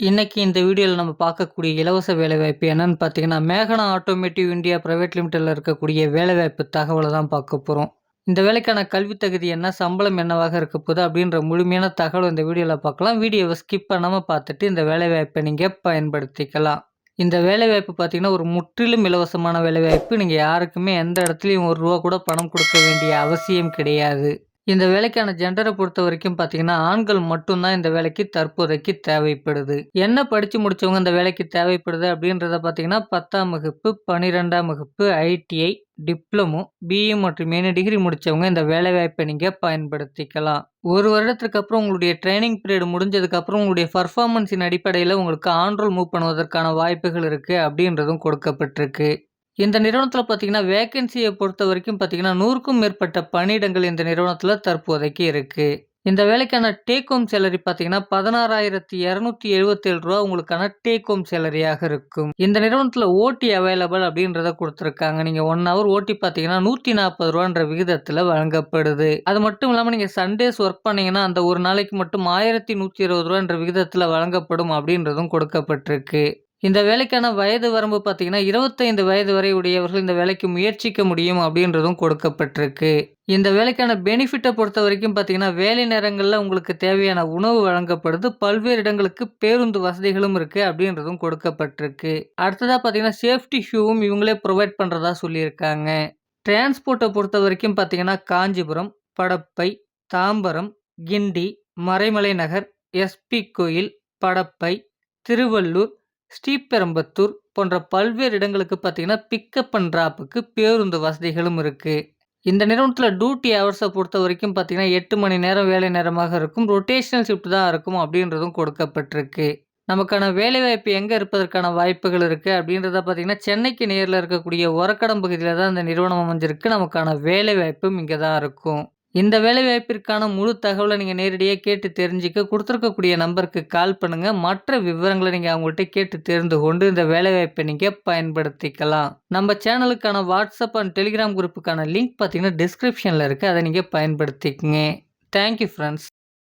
இன்றைக்கி இந்த வீடியோவில் நம்ம பார்க்கக்கூடிய இலவச வேலைவாய்ப்பு என்னன்னு பார்த்தீங்கன்னா மேகனா ஆட்டோமேட்டிவ் இந்தியா ப்ரைவேட் லிமிடெடில் இருக்கக்கூடிய வேலைவாய்ப்பு தகவலை தான் பார்க்க போகிறோம் இந்த வேலைக்கான கல்வி தகுதி என்ன சம்பளம் என்னவாக இருக்க போகுது அப்படின்ற முழுமையான தகவல் இந்த வீடியோவில் பார்க்கலாம். வீடியோவை ஸ்கிப் பண்ணாமல் பார்த்துட்டு இந்த வேலைவாய்ப்பை நீங்கள் பயன்படுத்திக்கலாம். இந்த வேலைவாய்ப்பு பார்த்தீங்கன்னா ஒரு முற்றிலும் இலவசமான வேலைவாய்ப்பு. நீங்கள் யாருக்குமே எந்த இடத்துலையும் ஒரு ரூபா கூட பணம் கொடுக்க வேண்டிய அவசியம் கிடையாது. இந்த வேலைக்கான ஜெண்டரை பொறுத்த வரைக்கும் பார்த்தீங்கன்னா ஆண்கள் மட்டும்தான் இந்த வேலைக்கு தற்போதைக்கு தேவைப்படுது. என்ன படித்து முடித்தவங்க இந்த வேலைக்கு தேவைப்படுது அப்படின்றத பார்த்தீங்கன்னா பத்தாம் வகுப்பு பன்னிரெண்டாம் வகுப்பு ஐடிஐ டிப்ளமோ பிஇ மற்றும் மேனி டிகிரி முடித்தவங்க இந்த வேலைவாய்ப்பை நீங்கள் பயன்படுத்திக்கலாம். ஒரு வருடத்துக்கு அப்புறம் உங்களுடைய ட்ரைனிங் பீரியட் முடிஞ்சதுக்கப்புறம் உங்களுடைய பர்ஃபார்மன்ஸின் அடிப்படையில் உங்களுக்கு ஆன்ரோல் மூவ் பண்ணுவதற்கான வாய்ப்புகள் இருக்குது அப்படின்றதும் கொடுக்கப்பட்டிருக்கு. இந்த நிறுவனத்தில் பார்த்தீங்கன்னா வேக்கன்சியை பொறுத்த வரைக்கும் பார்த்தீங்கன்னா நூறுக்கும் மேற்பட்ட பணியிடங்கள் இந்த நிறுவனத்தில் தற்போதைக்கு இருக்குது இந்த வேலைக்கான டேக் ஹோம் சேலரி பார்த்தீங்கன்னா பதினாறாயிரத்தி இரநூத்தி எழுபத்தேழு ரூபா உங்களுக்கான டேக் ஹோம் சேலரியாக இருக்கும். இந்த நிறுவனத்தில் ஓட்டி அவைலபிள் அப்படின்றத கொடுத்துருக்காங்க. நீங்கள் ஒன் ஹவர் ஓட்டி பார்த்தீங்கன்னா நூற்றி நாற்பது ரூபான்ற விகிதத்தில் வழங்கப்படுது. அது மட்டும் இல்லாமல் நீங்கள் சண்டேஸ் ஒர்க் பண்ணீங்கன்னா அந்த ஒரு நாளைக்கு மட்டும் ஆயிரத்தி நூற்றி இருபது ரூபான்ற விகிதத்தில் வழங்கப்படும் அப்படின்றதும் கொடுக்கப்பட்டிருக்கு. இந்த வேலைக்கான வயது வரம்பு பார்த்தீங்கன்னா இருபத்தைந்து வயது வரை உடையவர்கள் இந்த வேலைக்கு முயற்சிக்க முடியும் அப்படின்றதும் கொடுக்கப்பட்டிருக்கு. இந்த வேலைக்கான பெனிஃபிட்டை பொறுத்த வரைக்கும் பார்த்தீங்கன்னா வேலை நேரங்களில் உங்களுக்கு தேவையான உணவு வழங்கப்படுது. பல்வேறு இடங்களுக்கு பேருந்து வசதிகளும் இருக்குது அப்படின்றதும் கொடுக்கப்பட்டிருக்கு. அடுத்ததாக பார்த்தீங்கன்னா சேஃப்டி ஷூவும் இவங்களே ப்ரொவைட் பண்ணுறதா சொல்லியிருக்காங்க. டிரான்ஸ்போர்ட்டை பொறுத்த வரைக்கும் பார்த்தீங்கன்னா காஞ்சிபுரம் படப்பை தாம்பரம் கிண்டி மறைமலை நகர் எஸ்பி கோயில் படப்பை திருவள்ளூர் ஸ்ரீபெரும்பத்தூர் போன்ற பல்வேறு இடங்களுக்கு பார்த்தீங்கன்னா பிக்கப் அண்ட் ட்ராப்புக்கு பேருந்து வசதிகளும் இருக்குது இந்த நிறுவனத்தில் டியூட்டி ஹவர்ஸை பொறுத்த வரைக்கும் பார்த்தீங்கன்னா எட்டு மணி நேரம் வேலை நேரமாக இருக்கும். ரொட்டேஷனல் ஷிஃப்ட் தான் இருக்கும் அப்படின்றதும் கொடுக்கப்பட்டிருக்கு. நமக்கான வேலைவாய்ப்பு எங்கே இருப்பதற்கான வாய்ப்புகள் இருக்குது அப்படின்றத பார்த்தீங்கன்னா சென்னைக்கு நேரில் இருக்கக்கூடிய உரக்கடம் பகுதியில் தான் இந்த நிறுவனம் அமைஞ்சிருக்கு. நமக்கான வேலைவாய்ப்பும் இங்கே தான் இருக்கும். இந்த வேலைவாய்ப்பிற்கான முழு தகவலை நீங்கள் நேரடியாக கேட்டு தெரிஞ்சுக்க கொடுத்துருக்கக்கூடிய நம்பருக்கு கால் பண்ணுங்கள் மற்ற விவரங்களை நீங்கள் அவங்கள்ட்ட கேட்டு தெரிந்து கொண்டு இந்த வேலைவாய்ப்பை நீங்கள் பயன்படுத்திக்கலாம். நம்ம சேனலுக்கான வாட்ஸ்அப் அண்ட் டெலிகிராம் குரூப்புக்கான லிங்க் பார்த்தீங்கன்னா டிஸ்கிரிப்ஷனில் இருக்குது அதை நீங்கள் பயன்படுத்திக்கங்க. Thank you friends